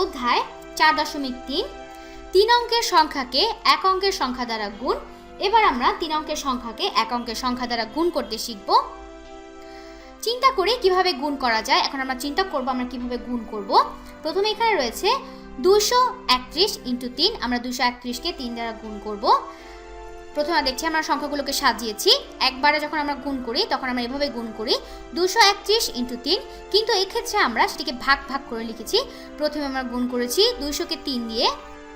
অধ্যায় চার দশমিক তিন। তিন অঙ্কের সংখ্যাকে এক অঙ্কের সংখ্যা দ্বারা গুণ। এবার আমরা তিন অঙ্কের সংখ্যাকে এক অঙ্কের সংখ্যা দ্বারা গুণ করতে শিখব। চিন্তা করে কীভাবে গুণ করা যায়, এখন আমরা চিন্তা করব আমরা কীভাবে গুণ করব। প্রথমে এখানে রয়েছে দুশো একত্রিশ ইন্টু তিন, আমরা দুশো একত্রিশকে তিন দ্বারা গুণ করব। প্রথমে দেখছি আমরা সংখ্যাগুলোকে সাজিয়েছি। একবারে যখন আমরা গুণ করি, তখন আমরা এভাবে গুণ করি। দুশো একত্রিশ ইন্টু তিন। কিন্তু এক্ষেত্রে আমরা সেটিকে ভাগ ভাগ করে লিখেছি। প্রথমে আমরা গুণ করেছি দুইশোকে তিন দিয়ে।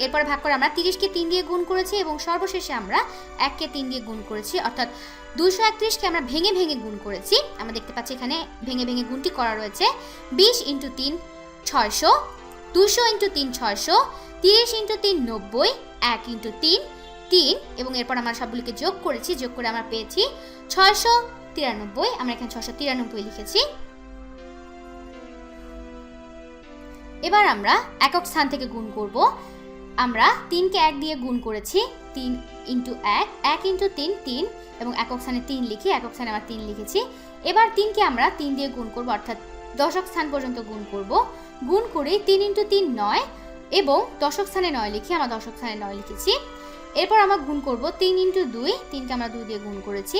এরপর ভাগ করে আমরা তিরিশকে তিন দিয়ে গুণ করেছি এবং সর্বশেষে আমরা এককে তিন দিয়ে গুণ করেছি। অর্থাৎ দুশো একত্রিশকে আমরা ভেঙে ভেঙে গুণ করেছি। আমরা দেখতে পাচ্ছি এখানে ভেঙে ভেঙে গুণটি করা রয়েছে। বিশ ইন্টু তিন ছয়শো, দুশো ইন্টু তিন ছয়শো, তিরিশ ইন্টু তিন নব্বই, এক ইন্টু তিন তিন এবং এরপর আমরা সবগুলিকে যোগ করেছি, যোগ করে আমরা পেয়েছি ছয়শো তিরানব্বই। আমরা এখানে ছশো তিরানব্বই লিখেছি। এবার আমরা একক স্থান থেকে গুণ করব। আমরা তিনকে এক দিয়ে গুণ করেছি, তিন ইন্টু এক এক ইন্টু তিন তিন এবং একক স্থানে তিন লিখি, একক স্থানে আমরা তিন লিখেছি। এবার তিনকে আমরা তিন দিয়ে গুণ করব, অর্থাৎ দশক স্থান পর্যন্ত গুণ করব। গুণ করে তিন ইন্টু তিন নয় এবং দশক স্থানে নয় লিখি, আমরা দশক স্থানে নয় লিখেছি। এরপর আমরা গুণ করব তিন ইন্টু দুই, তিনকে আমরা দুই দিয়ে গুণ করেছি।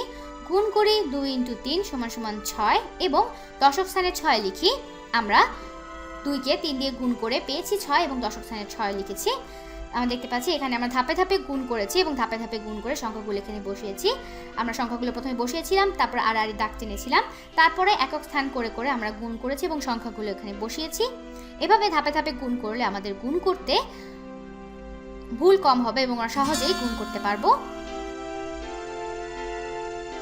গুণ করি দুই ইন্টু তিন সমান সমান ছয় এবং দশক স্থানে ছয় লিখি। আমরা দুইকে তিন দিয়ে গুণ করে পেয়েছি ছয় এবং দশক স্থানে ছয় লিখেছি। আমরা দেখতে পাচ্ছি এখানে আমরা ধাপে ধাপে গুণ করেছি এবং ধাপে ধাপে গুণ করে সংখ্যাগুলো এখানে বসিয়েছি। আমরা সংখ্যাগুলো প্রথমে বসিয়েছিলাম, তারপর আর আড়ি দাগ টেনেছিলাম। তারপরে একক স্থান করে করে আমরা গুণ করেছি এবং সংখ্যাগুলো এখানে বসিয়েছি। এভাবে ধাপে ধাপে গুণ করলে আমাদের গুণ করতে ভুল কম হবে এবং আমরা সহজেই গুণ করতে পারব।